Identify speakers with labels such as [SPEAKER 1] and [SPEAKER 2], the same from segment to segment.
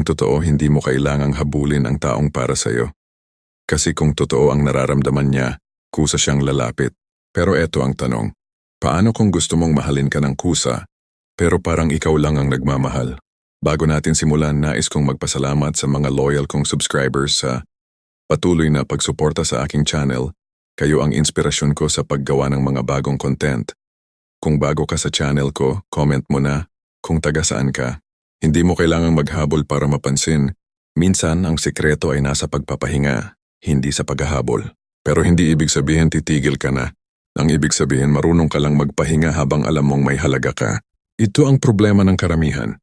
[SPEAKER 1] Ang totoo, hindi mo kailangang habulin ang taong para sa'yo. Kasi kung totoo ang nararamdaman niya, kusa siyang lalapit. Pero eto ang tanong, paano kung gusto mong mahalin ka ng kusa, pero parang ikaw lang ang nagmamahal? Bago natin simulan, nais kong magpasalamat sa mga loyal kong subscribers sa patuloy na pagsuporta sa aking channel. Kayo ang inspirasyon ko sa paggawa ng mga bagong content. Kung bago ka sa channel ko, comment mo na kung taga saan ka. Hindi mo kailangang maghabol para mapansin. Minsan, ang sikreto ay nasa pagpapahinga, hindi sa paghahabol. Pero hindi ibig sabihin titigil ka na. Ang ibig sabihin marunong ka lang magpahinga habang alam mong may halaga ka. Ito ang problema ng karamihan.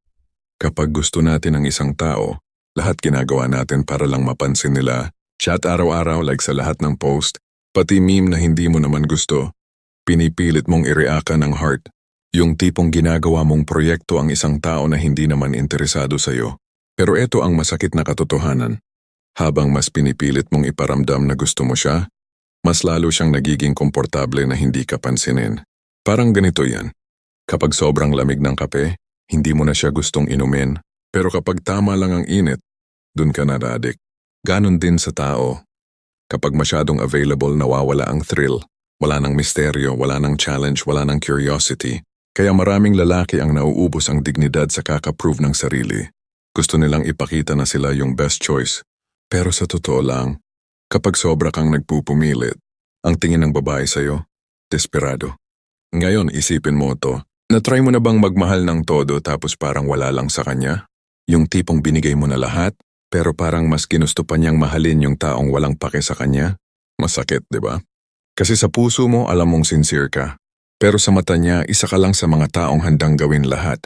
[SPEAKER 1] Kapag gusto natin ang isang tao, lahat ginagawa natin para lang mapansin nila. Chat araw-araw like sa lahat ng post, pati meme na hindi mo naman gusto. Pinipilit mong ireaka ng heart. Yung tipong ginagawa mong proyekto ang isang tao na hindi naman interesado sa'yo. Pero ito ang masakit na katotohanan. Habang mas pinipilit mong iparamdam na gusto mo siya, mas lalo siyang nagiging komportable na hindi ka pansinin. Parang ganito yan. Kapag sobrang lamig ng kape, hindi mo na siya gustong inumin. Pero kapag tama lang ang init, dun ka naradik. Ganon din sa tao. Kapag masyadong available, nawawala ang thrill. Wala ng misteryo, wala ng challenge, wala ng curiosity. Kaya maraming lalaki ang nauubos ang dignidad sa kakaprove ng sarili. Gusto nilang ipakita na sila yung best choice. Pero sa totoo lang, kapag sobra kang nagpupumilit, ang tingin ng babae sa'yo, desperado. Ngayon isipin mo to, na-try mo na bang magmahal ng todo tapos parang wala lang sa kanya? Yung tipong binigay mo na lahat, pero parang mas ginusto pa niyang mahalin yung taong walang pake sa kanya? Masakit, di ba? Kasi sa puso mo alam mong sincere ka, pero sa mata niya isa ka lang sa mga taong handang gawin lahat.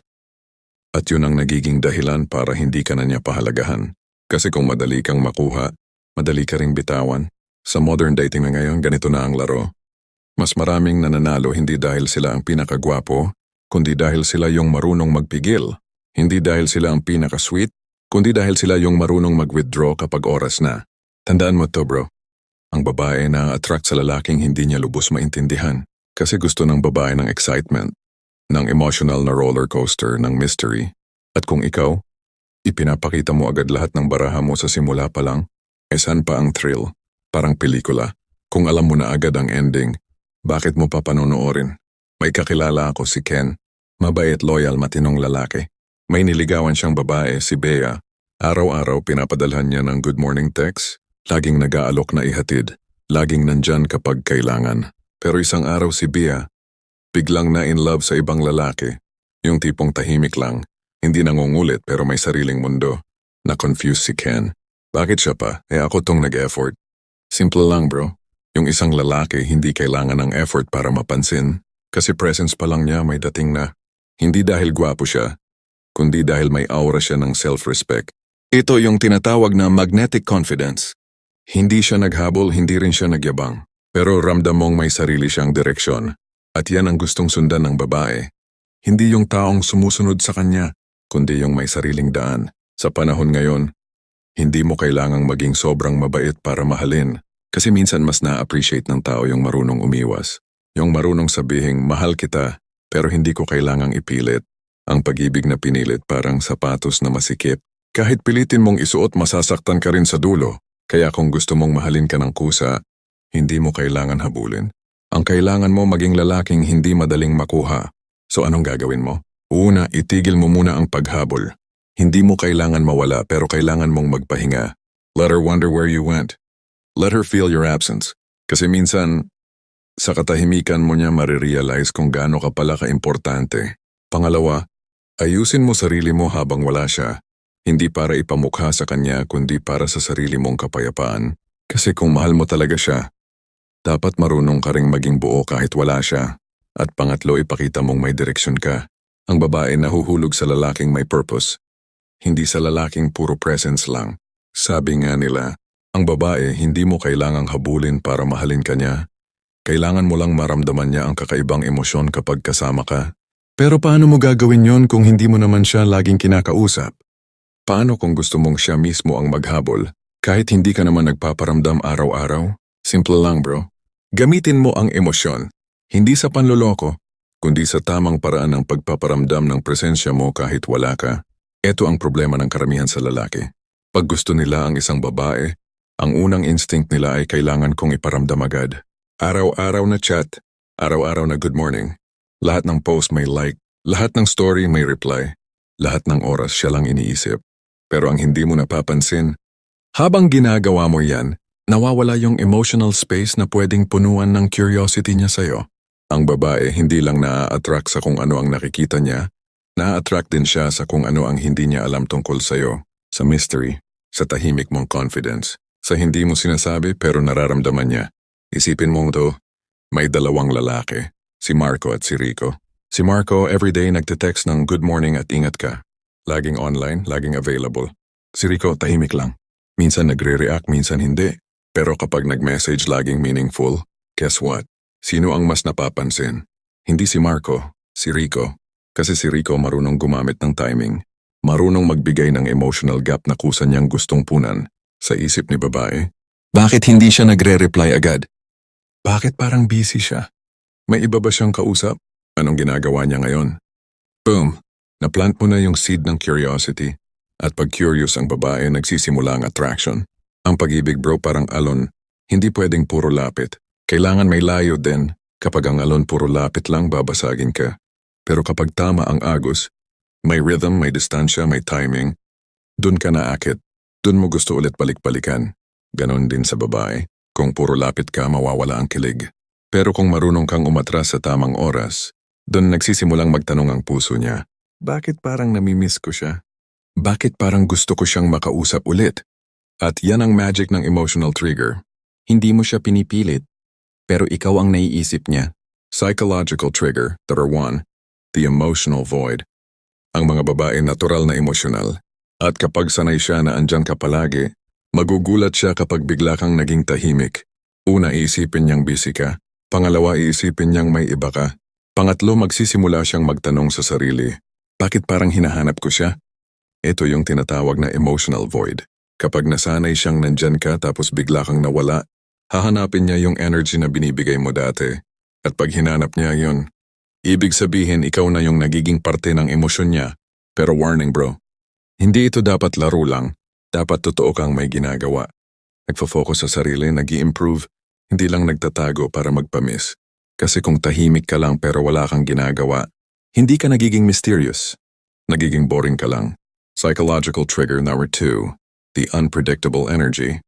[SPEAKER 1] At yun ang nagiging dahilan para hindi ka na niya pahalagahan. Kasi kung madali kang makuha, madali ka ring bitawan. Sa modern dating na ngayon, ganito na ang laro. Mas maraming nananalo hindi dahil sila ang pinakagwapo, kundi dahil sila yung marunong magpigil. Hindi dahil sila ang pinaka-sweet, kundi dahil sila yung marunong mag-withdraw kapag oras na. Tandaan mo to bro, ang babae na attract sa lalaking hindi niya lubos maintindihan kasi gusto ng babae ng excitement, ng emotional na roller coaster, ng mystery. At kung ikaw, ipinapakita mo agad lahat ng baraha mo sa simula pa lang, eh saan pa ang thrill? Parang pelikula. Kung alam mo na agad ang ending, bakit mo pa panonoorin? May kakilala ako si Ken, mabait loyal matinong lalaki. May niligawan siyang babae, si Bea. Araw-araw pinapadalhan niya ng good morning text, laging nag-aalok na ihatid, laging nandyan kapag kailangan. Pero isang araw si Bea, biglang na in love sa ibang lalaki. Yung tipong tahimik lang, hindi nangungulit pero may sariling mundo. Na-confuse si Ken. Bakit siya pa? Eh ako tong nag-effort. Simple lang bro. Yung isang lalaki hindi kailangan ng effort para mapansin. Kasi presence pa lang niya may dating na. Hindi dahil gwapo siya, kundi dahil may aura siya ng self-respect. Ito yung tinatawag na magnetic confidence. Hindi siya naghabol, hindi rin siya nagyabang. Pero ramdam mong may sarili siyang direksyon. At yan ang gustong sundan ng babae. Hindi yung taong sumusunod sa kanya, kundi yung may sariling daan. Sa panahon ngayon, hindi mo kailangang maging sobrang mabait para mahalin. Kasi minsan mas na-appreciate ng tao yung marunong umiwas. Yung marunong sabihing, mahal kita, pero hindi ko kailangang ipilit. Ang pag-ibig na pinilit parang sapatos na masikip. Kahit pilitin mong isuot, masasaktan ka rin sa dulo. Kaya kung gusto mong mahalin ka ng kusa, hindi mo kailangan habulin. Ang kailangan mo maging lalaking hindi madaling makuha. So anong gagawin mo? Una, itigil mo muna ang paghabol. Hindi mo kailangan mawala pero kailangan mong magpahinga. Let her wonder where you went. Let her feel your absence. Kasi minsan, sa katahimikan mo niya marirealize kung gaano ka pala kaimportante. Pangalawa, ayusin mo sarili mo habang wala siya. Hindi para ipamukha sa kanya kundi para sa sarili mong kapayapaan. Kasi kung mahal mo talaga siya, dapat marunong ka ring maging buo kahit wala siya. At pangatlo, ipakita mong may direksyon ka. Ang babae nahuhulog sa lalaking may purpose. Hindi sa lalaking puro presence lang. Sabi nga nila, ang babae hindi mo kailangang habulin para mahalin ka niya. Kailangan mo lang maramdaman niya ang kakaibang emosyon kapag kasama ka. Pero paano mo gagawin yon kung hindi mo naman siya laging kinakausap? Paano kung gusto mong siya mismo ang maghabol, kahit hindi ka naman nagpaparamdam araw-araw? Simple lang bro. Gamitin mo ang emosyon, hindi sa panloloko, kundi sa tamang paraan ng pagpaparamdam ng presensya mo kahit wala ka. Ito ang problema ng karamihan sa lalaki. Pag gusto nila ang isang babae, ang unang instinct nila ay kailangan kong iparamdam agad. Araw-araw na chat, araw-araw na good morning. Lahat ng post may like, lahat ng story may reply. Lahat ng oras siya lang iniisip. Pero ang hindi mo napapansin, habang ginagawa mo yan, nawawala yung emotional space na pwedeng punuan ng curiosity niya sa'yo. Ang babae hindi lang na-attract sa kung ano ang nakikita niya, na-attract din siya sa kung ano ang hindi niya alam tungkol sa'yo, sa mystery, sa tahimik mong confidence, sa hindi mo sinasabi pero nararamdaman niya. Isipin mo to, may dalawang lalaki, si Marco at si Rico. Si Marco everyday nagte-text ng good morning at ingat ka. Laging online, laging available. Si Rico tahimik lang. Minsan nagre-react, minsan hindi. Pero kapag nag-message laging meaningful, guess what? Sino ang mas napapansin? Hindi si Marco, si Rico. Kasi si Rico marunong gumamit ng timing. Marunong magbigay ng emotional gap na kusa niyang gustong punan sa isip ni babae. Bakit hindi siya nagre-reply agad? Bakit parang busy siya? May iba ba siyang kausap? Anong ginagawa niya ngayon? Boom! Naplant mo na yung seed ng curiosity. At pag curious ang babae, nagsisimula ang attraction. Ang pag-ibig bro parang alon, hindi pwedeng puro lapit. Kailangan may layo din. Kapag ang alon puro lapit lang, babasagin ka. Pero kapag tama ang agos, may rhythm, may distansya, may timing, dun ka naakit. Dun mo gusto ulit balik-balikan. Ganon din sa babae. Kung puro lapit ka, mawawala ang kilig. Pero kung marunong kang umatras sa tamang oras, dun nagsisimulang magtanong ang puso niya. Bakit parang namimiss ko siya? Bakit parang gusto ko siyang makausap ulit? At yan ang magic ng emotional trigger. Hindi mo siya pinipilit, pero ikaw ang naiisip niya. Psychological trigger, number one, the emotional void. Ang mga babae natural na emosyonal. At kapag sanay siya na andyan ka palagi, magugulat siya kapag bigla kang naging tahimik. Una, iisipin niyang busy ka. Pangalawa, iisipin niyang may iba ka. Pangatlo, magsisimula siyang magtanong sa sarili, bakit parang hinahanap ko siya? Ito yung tinatawag na emotional void. Kapag nasanay siyang nandyan ka tapos bigla kang nawala, hahanapin niya yung energy na binibigay mo dati. At pag hinanap niya yon, ibig sabihin ikaw na yung nagiging parte ng emosyon niya. Pero warning bro, hindi ito dapat laro lang. Dapat totoo kang may ginagawa. Nagfo-focus sa sarili, nag improve hindi lang nagtatago para magpamiss. Kasi kung tahimik ka lang pero wala kang ginagawa, hindi ka nagiging mysterious. Nagiging boring ka lang. Psychological trigger number two, the unpredictable energy.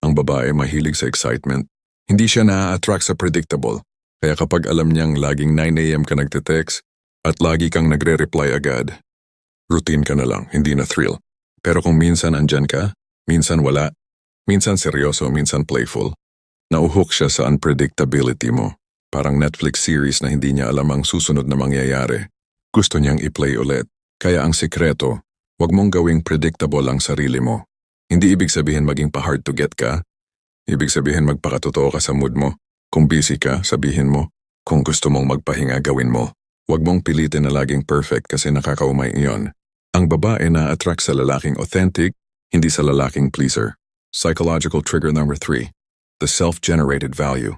[SPEAKER 1] Ang babae mahilig sa excitement. Hindi siya na-attract sa predictable. Kaya kapag alam niyang laging 9am ka nagte-text at lagi kang nagre-reply agad, routine ka na lang, hindi na thrill. Pero kung minsan andyan ka, minsan wala, minsan seryoso, minsan playful, nauhook siya sa unpredictability mo. Parang Netflix series na hindi niya alam ang susunod na mangyayari. Gusto niyang i-play ulit. Kaya ang sikreto, Huwag mong gawing predictable ang sarili mo. Hindi ibig sabihin maging pa-hard to get ka. Ibig sabihin magpakatotoo ka sa mood mo. Kung busy ka, sabihin mo. Kung gusto mong magpahinga, gawin mo. Huwag mong pilitin na laging perfect kasi nakakaumay iyon. Ang babae na attract sa lalaking authentic, hindi sa lalaking pleaser. Psychological trigger number three, the self-generated value.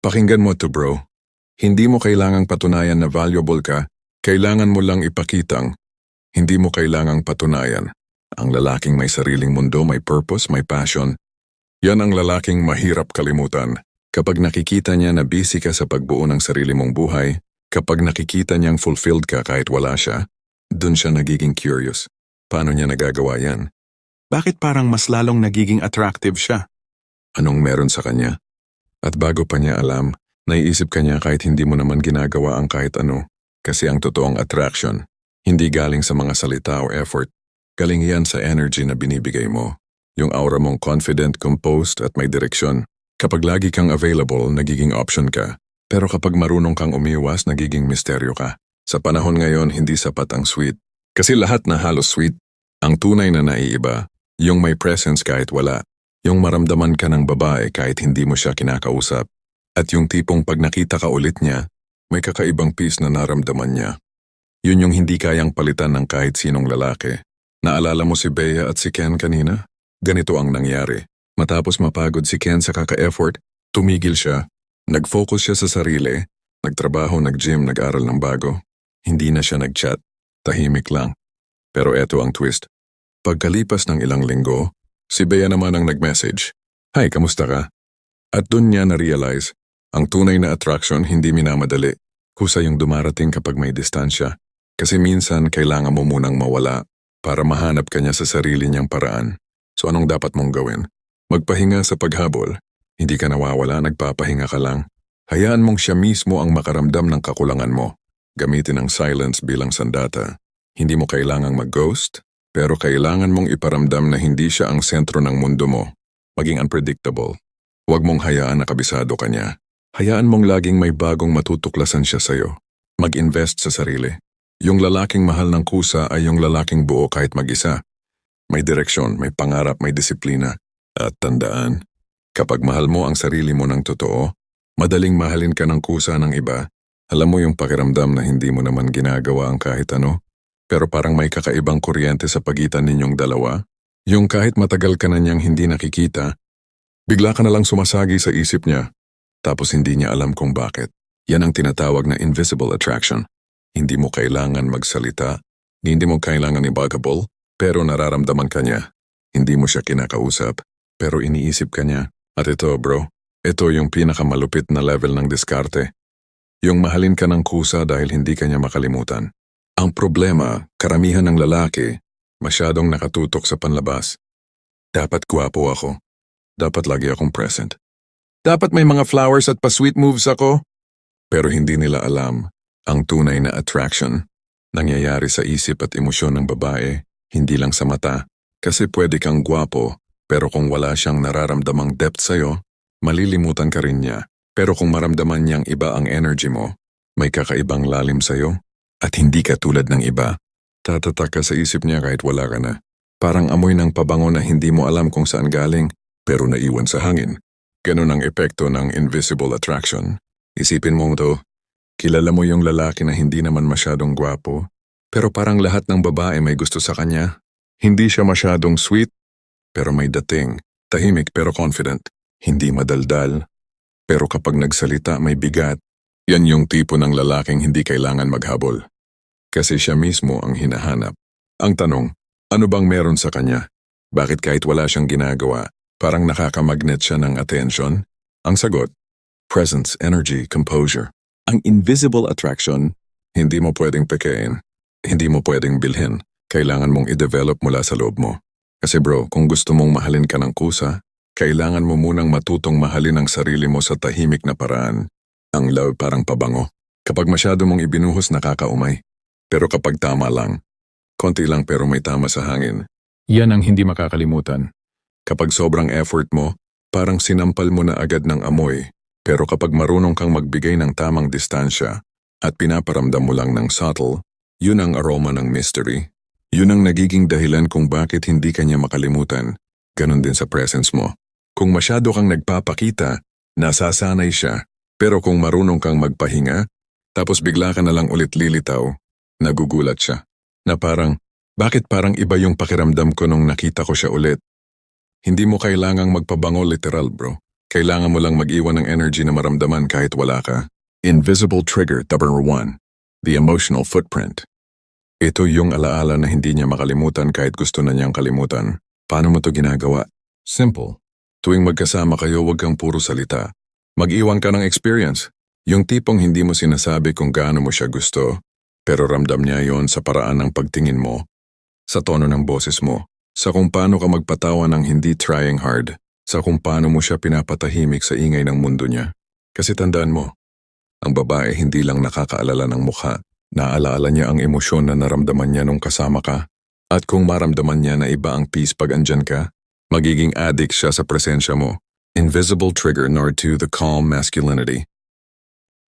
[SPEAKER 1] Pakinggan mo to bro. Hindi mo kailangang patunayan na valuable ka, kailangan mo lang ipakitang hindi mo kailangang patunayan. Ang lalaking may sariling mundo, may purpose, may passion. Yan ang lalaking mahirap kalimutan. Kapag nakikita niya na busy ka sa pagbuo ng sarili mong buhay, kapag nakikita niyang fulfilled ka kahit wala siya, dun siya nagiging curious. Paano niya nagagawa yan? Bakit parang mas lalong nagiging attractive siya? Anong meron sa kanya? At bago pa niya alam, naiisip ka niya kahit hindi mo naman ginagawa ang kahit ano. Kasi ang totoong attraction, hindi galing sa mga salita o effort. Galing yan sa energy na binibigay mo. Yung aura mong confident, composed at may direksyon. Kapag lagi kang available, nagiging option ka. Pero kapag marunong kang umiwas, nagiging misteryo ka. Sa panahon ngayon, hindi sapat ang sweet. Kasi lahat na halos sweet. Ang tunay na naiiba, yung may presence kahit wala. Yung maramdaman ka ng babae kahit hindi mo siya kinakausap. At yung tipong pag nakita ka ulit niya, may kakaibang peace na naramdaman niya. Yun yung hindi kayang palitan ng kahit sinong lalaki. Naalala mo si Bea at si Ken kanina? Ganito ang nangyari. Matapos mapagod si Ken sa kaka-effort, tumigil siya. Nag-focus siya sa sarili, nagtrabaho, nag-gym, nag-aral ng bago. Hindi na siya nag-chat. Tahimik lang. Pero eto ang twist. Pagkalipas ng ilang linggo, si Bea naman ang nag-message. Hi, kamusta ka? At dun niya na-realize, ang tunay na attraction hindi minamadali. Kusa yung dumarating kapag may distansya. Kasi minsan kailangan mo munang mawala para mahanap ka niya sa sarili niyang paraan. So anong dapat mong gawin? Magpahinga sa paghabol. Hindi ka nawawala, nagpapahinga ka lang. Hayaan mong siya mismo ang makaramdam ng kakulangan mo. Gamitin ang silence bilang sandata. Hindi mo kailangang mag-ghost, pero kailangan mong iparamdam na hindi siya ang sentro ng mundo mo. Maging unpredictable. Huwag mong hayaan na kabisado ka niya. Hayaan mong laging may bagong matutuklasan siya sa'yo. Mag-invest sa sarili. Yung lalaking mahal ng kusa ay yung lalaking buo kahit mag-isa. May direksyon, may pangarap, may disiplina. At tandaan, kapag mahal mo ang sarili mo ng totoo, madaling mahalin ka ng kusa ng iba. Alam mo yung pakiramdam na hindi mo naman ginagawa ang kahit ano, pero parang may kakaibang kuryente sa pagitan ninyong dalawa. Yung kahit matagal ka na niyang hindi nakikita, bigla ka na lang sumasagi sa isip niya, tapos hindi niya alam kung bakit. Yan ang tinatawag na invisible attraction. Hindi mo kailangan magsalita, hindi mo kailangan i-buggable, pero nararamdaman ka niya. Hindi mo siya kinakausap, pero iniisip ka niya. At ito bro, ito yung pinakamalupit na level ng diskarte. Yung mahalin ka ng kusa dahil hindi ka niya makalimutan. Ang problema, karamihan ng lalaki, masyadong nakatutok sa panlabas. Dapat gwapo ako. Dapat lagi akong present. Dapat may mga flowers at pa-sweet moves ako. Pero hindi nila alam ang tunay na attraction. Nangyayari sa isip at emosyon ng babae, hindi lang sa mata. Kasi pwede kang gwapo, pero kung wala siyang nararamdamang depth sa'yo, malilimutan ka rin niya. Pero kung maramdaman niyang iba ang energy mo, may kakaibang lalim sa'yo, at hindi ka tulad ng iba, tatatak ka sa isip niya kahit wala ka na. Parang amoy ng pabango na hindi mo alam kung saan galing, pero naiwan sa hangin. Ganun ang epekto ng invisible attraction. Isipin mo to, kilala mo yung lalaki na hindi naman masyadong gwapo, pero parang lahat ng babae may gusto sa kanya. Hindi siya masyadong sweet, pero may dating. Tahimik pero confident. Hindi madaldal. Pero kapag nagsalita may bigat. Yan yung tipo ng lalaking hindi kailangan maghabol. Kasi siya mismo ang hinahanap. Ang tanong, ano bang meron sa kanya? Bakit kahit wala siyang ginagawa, parang nakakamagnet siya ng attention? Ang sagot, presence, energy, composure. Ang invisible attraction, hindi mo pwedeng pekein. Hindi mo pwedeng bilhin. Kailangan mong i-develop mula sa loob mo. Kasi bro, kung gusto mong mahalin ka ng kusa, kailangan mo munang matutong mahalin ang sarili mo sa tahimik na paraan. Ang love parang pabango. Kapag masyado mong ibinuhos, nakakaumay. Pero kapag tama lang, konti lang pero may tama sa hangin. Yan ang hindi makakalimutan. Kapag sobrang effort mo, parang sinampal mo na agad ng amoy. Pero kapag marunong kang magbigay ng tamang distansya at pinaparamdam mo lang ng subtle, yun ang aroma ng mystery. Yun ang nagiging dahilan kung bakit hindi kanya makalimutan. Ganon din sa presence mo. Kung masyado kang nagpapakita, nasasanay siya. Pero kung marunong kang magpahinga, tapos bigla ka na lang ulit lilitaw, nagugulat siya. Na parang, bakit parang iba yung pakiramdam ko nung nakita ko siya ulit? Hindi mo kailangang magpabango literal bro. Kailangan mo lang mag-iwan ng energy na maramdaman kahit wala ka. Invisible trigger number one. The emotional footprint. Ito yung alaala na hindi niya makalimutan kahit gusto na niyang kalimutan. Paano mo to ginagawa? Simple. Tuwing magkasama kayo, huwag kang puro salita. Mag-iwan ka ng experience. Yung tipong hindi mo sinasabi kung gaano mo siya gusto, pero ramdam niya yon sa paraan ng pagtingin mo, sa tono ng boses mo, sa kung paano ka magpatawa ng hindi trying hard, sa kung paano mo siya pinapatahimik sa ingay ng mundo niya. Kasi tandaan mo, ang babae hindi lang nakakaalala ng mukha, Naalaala niya ang emosyon na naramdaman niya nung kasama ka. At kung maramdaman niya na iba ang peace pag andyan ka, magiging addict siya sa presensya mo. Invisible trigger nor to the calm masculinity.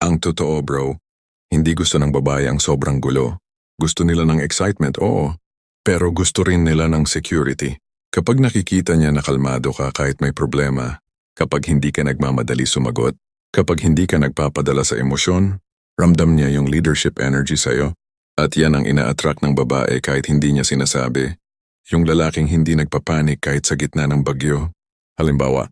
[SPEAKER 1] Ang totoo bro, hindi gusto ng babae ang sobrang gulo. Gusto nila ng excitement, oo. Pero gusto rin nila ng security. Kapag nakikita niya na kalmado ka kahit may problema, kapag hindi ka nagmamadali sumagot, kapag hindi ka nagpapadala sa emosyon, Ramdam niya yung leadership energy sa'yo. At yan ang ina-attract ng babae kahit hindi niya sinasabi. Yung lalaking hindi nagpapanik kahit sa gitna ng bagyo. Halimbawa,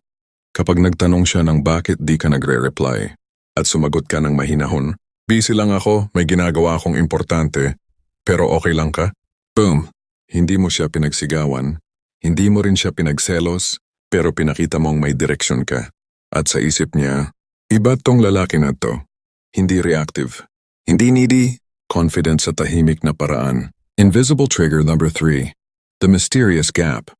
[SPEAKER 1] kapag nagtanong siya ng bakit di ka nagre-reply at sumagot ka ng mahinahon, busy lang ako, may ginagawa akong importante, pero okay lang ka? Boom, Hindi mo siya pinagsigawan, hindi mo rin siya pinagselos, pero pinakita mong may direksyon ka. At sa isip niya, iba tong lalaki na to. Hindi reactive. Hindi needy, confident sa tahimik na paraan. Invisible trigger number 3. The Mysterious Gap.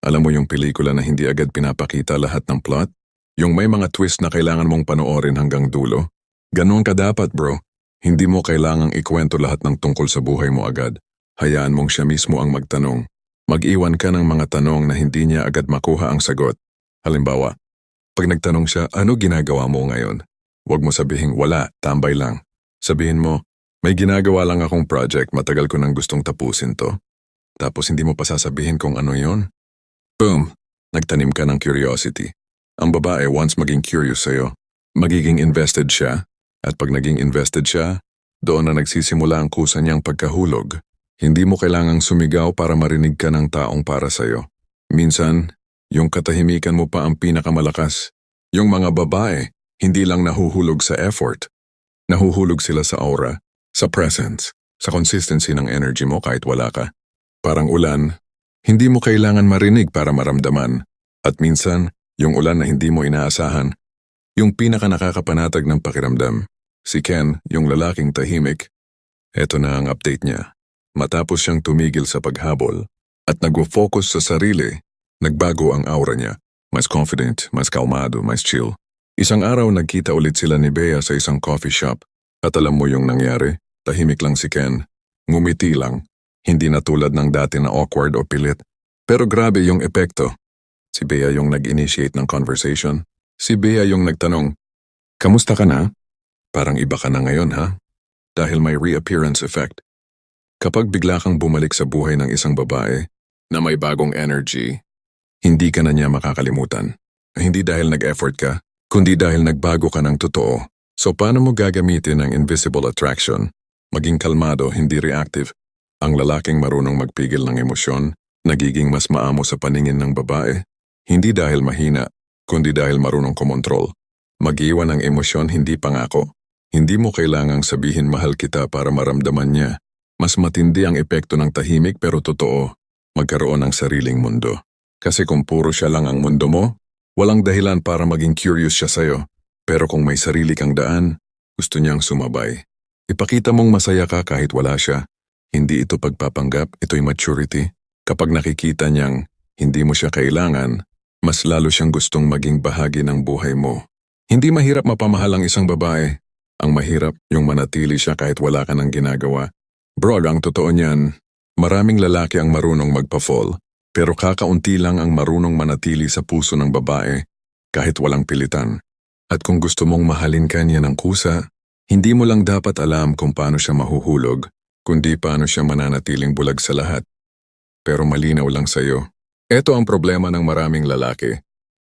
[SPEAKER 1] Alam mo yung pelikula na hindi agad pinapakita lahat ng plot? Yung may mga twist na kailangan mong panoorin hanggang dulo? Ganon ka dapat bro. Hindi mo kailangang ikwento lahat ng tungkol sa buhay mo agad. Hayaan mong siya mismo ang magtanong. Mag-iwan ka ng mga tanong na hindi niya agad makuha ang sagot. Halimbawa, pag nagtanong siya, ano ginagawa mo ngayon? Huwag mo sabihin, wala, tambay lang. Sabihin mo, may ginagawa lang akong project, matagal ko nang gustong tapusin to. Tapos hindi mo pa sasabihin kung ano yon. Boom! Nagtanim ka ng curiosity. Ang babae once maging curious sa'yo, magiging invested siya, at pag naging invested siya, doon na nagsisimula ang kusa niyang pagkahulog. Hindi mo kailangang sumigaw para marinig ka ng taong para sa'yo. Minsan, yung katahimikan mo pa ang pinakamalakas. Yung mga babae, hindi lang nahuhulog sa effort. Nahuhulog sila sa aura, sa presence, sa consistency ng energy mo kahit wala ka. Parang ulan, hindi mo kailangan marinig para maramdaman. At minsan, yung ulan na hindi mo inaasahan, yung pinaka nakakapanatag ng pakiramdam. Si Ken, yung lalaking tahimik. Eto na ang update niya. Matapos siyang tumigil sa paghabol at nagwo-focus sa sarili, nagbago ang aura niya. Mas confident, mas kalmado, mas chill. Isang araw nagkita ulit sila ni Bea sa isang coffee shop. At alam mo yung nangyari? Tahimik lang si Ken. Ngumiti lang. Hindi na tulad ng dati na awkward o pilit. Pero grabe yung epekto. Si Bea yung nag-initiate ng conversation. Si Bea yung nagtanong, Kamusta ka na? Parang iba ka na ngayon ha? Dahil may reappearance effect. Kapag bigla kang bumalik sa buhay ng isang babae na may bagong energy, hindi ka na niya makakalimutan. Hindi dahil nag-effort ka, kundi dahil nagbago ka ng totoo. So paano mo gagamitin ang invisible attraction? Maging kalmado, hindi reactive. Ang lalaking marunong magpigil ng emosyon, nagiging mas maamo sa paningin ng babae. Hindi dahil mahina, kundi dahil marunong kumontrol. Mag-iwan ng emosyon hindi pangako. Hindi mo kailangang sabihin mahal kita para maramdaman niya. Mas matindi ang epekto ng tahimik pero totoo. Magkaroon ng sariling mundo. Kasi kung puro siya lang ang mundo mo, walang dahilan para maging curious siya sa'yo. Pero kung may sarili kang daan, gusto niyang sumabay. Ipakita mong masaya ka kahit wala siya. Hindi ito pagpapanggap, ito'y maturity. Kapag nakikita niyang hindi mo siya kailangan, mas lalo siyang gustong maging bahagi ng buhay mo. Hindi mahirap mapamahal ang isang babae. Ang mahirap yung manatili siya kahit wala ka ng ginagawa. Bro, ang totoo niyan, maraming lalaki ang marunong magpa-fall, pero kakaunti lang ang marunong manatili sa puso ng babae kahit walang pilitan. At kung gusto mong mahalin ka niya ng kusa, hindi mo lang dapat alam kung paano siya mahuhulog, kundi paano siya mananatiling bulag sa lahat. Pero malinaw lang sa'yo. Ito ang problema ng maraming lalaki.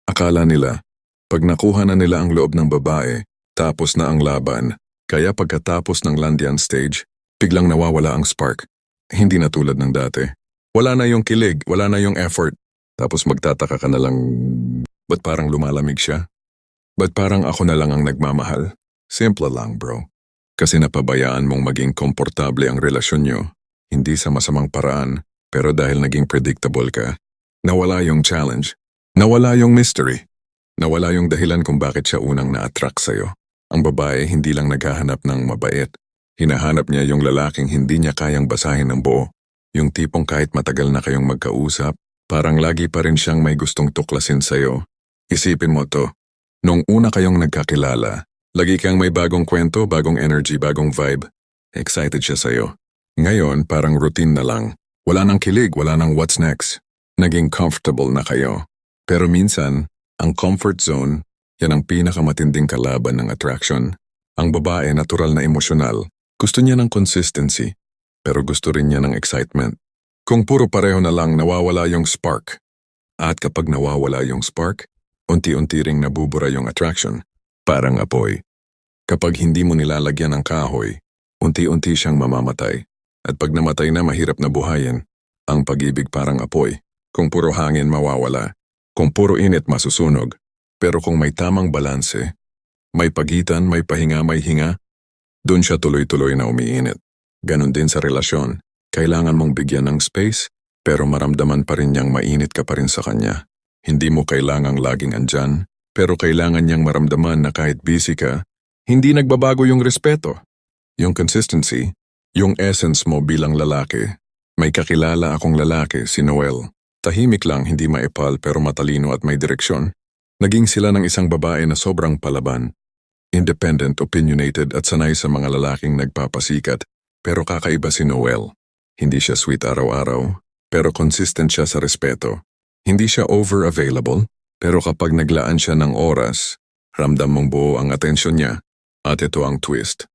[SPEAKER 1] Akala nila, pag nakuha na nila ang loob ng babae, tapos na ang laban, kaya pagkatapos ng landian stage, biglang nawawala ang spark. Hindi na tulad ng dati. Wala na yung kilig, wala na yung effort. Tapos magtataka ka na lang, ba't parang lumalamig siya? Ba't parang ako na lang ang nagmamahal? Simple lang bro. Kasi napabayaan mong maging komportable ang relasyon nyo, hindi sa masamang paraan, pero dahil naging predictable ka, nawala yung challenge, nawala yung mystery, nawala yung dahilan kung bakit siya unang na-attract sa'yo. Ang babae hindi lang naghahanap ng mabait, hinahanap niya yung lalaking hindi niya kayang basahin ng buo, yung tipong kahit matagal na kayong magkausap, parang lagi pa rin siyang may gustong tuklasin sa'yo. Isipin mo to, nung una kayong nagkakilala, lagi kang may bagong kwento, bagong energy, bagong vibe. Excited siya sa'yo. Ngayon, parang routine na lang. Wala nang kilig, wala nang what's next. Naging comfortable na kayo. Pero minsan, ang comfort zone, yan ang pinakamatinding kalaban ng attraction. Ang babae natural na emosyonal. Gusto niya ng consistency, pero gusto rin niya ng excitement. Kung puro pareho na lang nawawala yung spark. At kapag nawawala yung spark, unti-unti ring nabubura yung attraction. Parang apoy. Kapag hindi mo nilalagyan ng kahoy, unti-unti siyang mamamatay. At pag namatay na mahirap na buhayin, ang pag-ibig parang apoy. Kung puro hangin mawawala, kung puro init masusunog. Pero kung may tamang balanse, may pagitan, may pahinga, may hinga, dun siya tuloy-tuloy na umiinit. Ganon din sa relasyon. Kailangan mong bigyan ng space, pero maramdaman pa rin niyang mainit ka pa rin sa kanya. Hindi mo kailangang laging andyan, pero kailangan niyang maramdaman na kahit busy ka, hindi nagbabago yung respeto. Yung consistency, yung essence mo bilang lalaki. May kakilala akong lalaki, si Noel. Tahimik lang, hindi maepal pero matalino at may direksyon. Naging sila ng isang babae na sobrang palaban. Independent, opinionated at sanay sa mga lalaking nagpapasikat. Pero kakaiba si Noel. Hindi siya sweet araw-araw, pero consistent siya sa respeto. Hindi siya over-available, pero kapag naglaan siya ng oras, ramdam mong buo ang atensyon niya. At ito ang twist.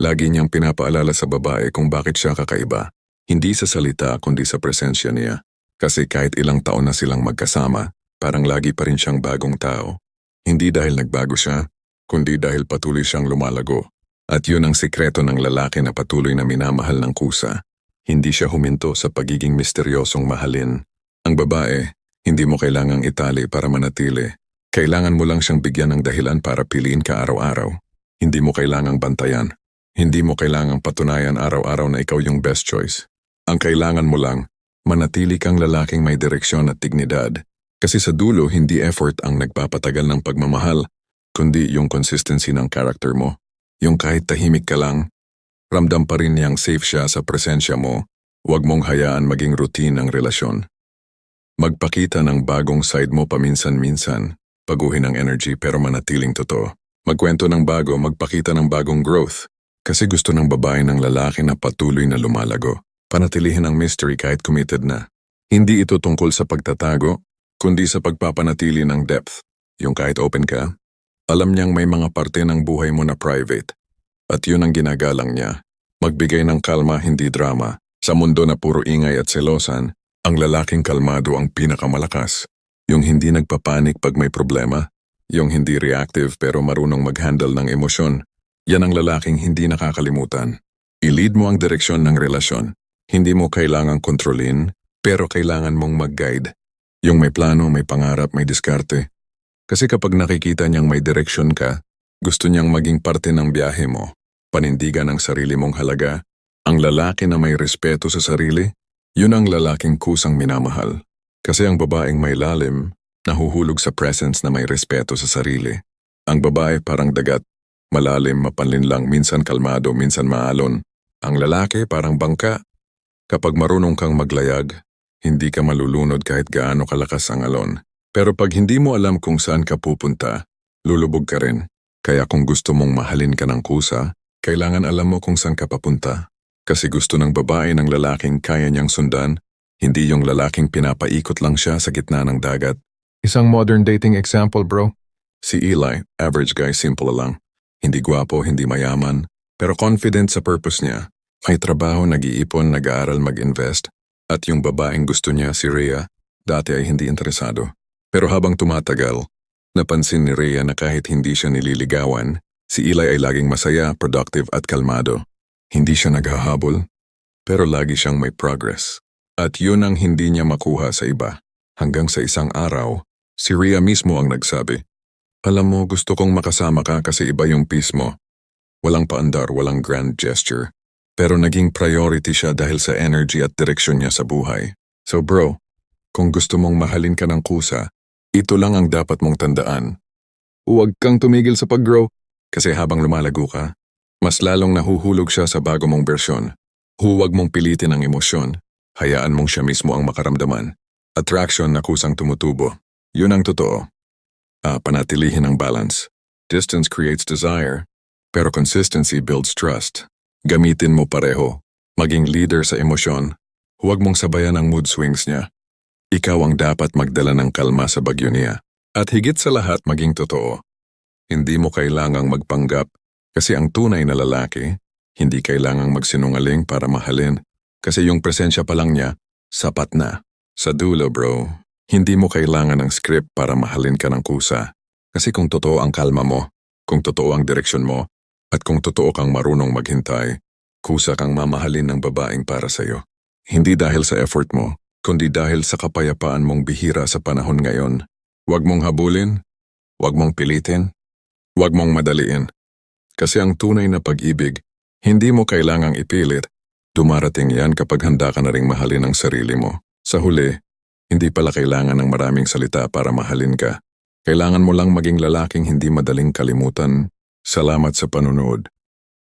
[SPEAKER 1] Lagi niyang pinapaalala sa babae kung bakit siya kakaiba. Hindi sa salita kundi sa presensya niya. Kasi kahit ilang taon na silang magkasama, parang lagi pa rin siyang bagong tao. Hindi dahil nagbago siya, kundi dahil patuloy siyang lumalago. At yun ang sikreto ng lalaki na patuloy na minamahal ng kusa. Hindi siya huminto sa pagiging misteryosong mahalin. Ang babae, hindi mo kailangang itali para manatili. Kailangan mo lang siyang bigyan ng dahilan para piliin ka araw-araw. Hindi mo kailangang bantayan. Hindi mo kailangang patunayan araw-araw na ikaw yung best choice. Ang kailangan mo lang, manatili kang lalaking may direksyon at dignidad. Kasi sa dulo, hindi effort ang nagpapatagal ng pagmamahal, kundi yung consistency ng character mo. Yung kahit tahimik ka lang, ramdam pa rin niyang safe siya sa presensya mo, huwag mong hayaan maging routine ang relasyon. Magpakita ng bagong side mo paminsan-minsan, paguhin ang energy pero manatiling totoo. Magkwento ng bago, magpakita ng bagong growth. Kasi gusto ng babae ng lalaki na patuloy na lumalago. Panatilihin ang mystery kahit committed na. Hindi ito tungkol sa pagtatago, kundi sa pagpapanatili ng depth. Yung kahit open ka, alam niyang may mga parte ng buhay mo na private. At yun ang ginagalang niya. Magbigay ng kalma, hindi drama. Sa mundo na puro ingay at selosan, ang lalaking kalmado ang pinakamalakas. Yung hindi nagpapanik pag may problema. Yung hindi reactive pero marunong mag-handle ng emosyon. Yan ang lalaking hindi nakakalimutan. I-lead mo ang direksyon ng relasyon. Hindi mo kailangang kontrolin, pero kailangan mong mag-guide. Yung may plano, may pangarap, may diskarte. Kasi kapag nakikita niyang may direksyon ka, gusto niyang maging parte ng biyahe mo. Panindigan ang sarili mong halaga. Ang lalaki na may respeto sa sarili, yun ang lalaking kusang minamahal. Kasi ang babaeng may lalim, nahuhulog sa presence na may respeto sa sarili. Ang babae parang dagat, malalim, mapanlinlang, minsan kalmado, minsan maalon. Ang lalaki parang bangka. Kapag marunong kang maglayag, hindi ka malulunod kahit gaano kalakas ang alon. Pero pag hindi mo alam kung saan ka pupunta, lulubog ka rin. Kaya kung gusto mong mahalin ka ng kusa, kailangan alam mo kung saan ka papunta. Kasi gusto ng babae ng lalaking kaya niyang sundan, hindi yung lalaking pinapaikot lang siya sa gitna ng dagat. Isang modern dating example, bro. Si Eli, average guy, simple lang. Hindi gwapo, hindi mayaman, pero confident sa purpose niya. May trabaho, nag-iipon, nag-aaral, mag-invest. At yung babaeng gusto niya, si Rhea, dati ay hindi interesado. Pero habang tumatagal, napansin ni Rhea na kahit hindi siya nililigawan, si Eli ay laging masaya, productive at kalmado. Hindi siya naghahabol, pero lagi siyang may progress. At yun ang hindi niya makuha sa iba. Hanggang sa isang araw, si Rhea mismo ang nagsabi, Alam mo, gusto kong makasama ka kasi iba yung peace mo. Walang paandar, walang grand gesture. Pero naging priority siya dahil sa energy at direksyon niya sa buhay. So bro, kung gusto mong mahalin ka ng kusa, ito lang ang dapat mong tandaan. Huwag kang tumigil sa pag-grow kasi habang lumalago ka, mas lalong nahuhulog siya sa bago mong bersyon. Huwag mong pilitin ang emosyon. Hayaan mong siya mismo ang makaramdaman. Attraction na kusang tumutubo. Yun ang totoo. Ah, panatilihin ang balance. Distance creates desire, pero consistency builds trust. Gamitin mo pareho. Maging leader sa emosyon. Huwag mong sabayan ang mood swings niya. Ikaw ang dapat magdala ng kalma sa bagyo niya. At higit sa lahat maging totoo. Hindi mo kailangang magpanggap kasi ang tunay na lalaki, hindi kailangang magsinungaling para mahalin kasi yung presensya pa lang niya, sapat na. Sa dulo bro, hindi mo kailangan ng script para mahalin ka ng kusa. Kasi kung totoo ang kalma mo, kung totoo ang direksyon mo, at kung totoo kang marunong maghintay, kusa kang mamahalin ng babaeng para sa'yo. Hindi dahil sa effort mo, kundi dahil sa kapayapaan mong bihira sa panahon ngayon. Huwag mong habulin, huwag mong pilitin, huwag mong madaliin. Kasi ang tunay na pag-ibig, hindi mo kailangang ipilit, Dumarating yan kapag handa ka na ring mahalin ang sarili mo. Sa huli, hindi pala kailangan ng maraming salita para mahalin ka. Kailangan mo lang maging lalaking hindi madaling kalimutan. Salamat sa panunood.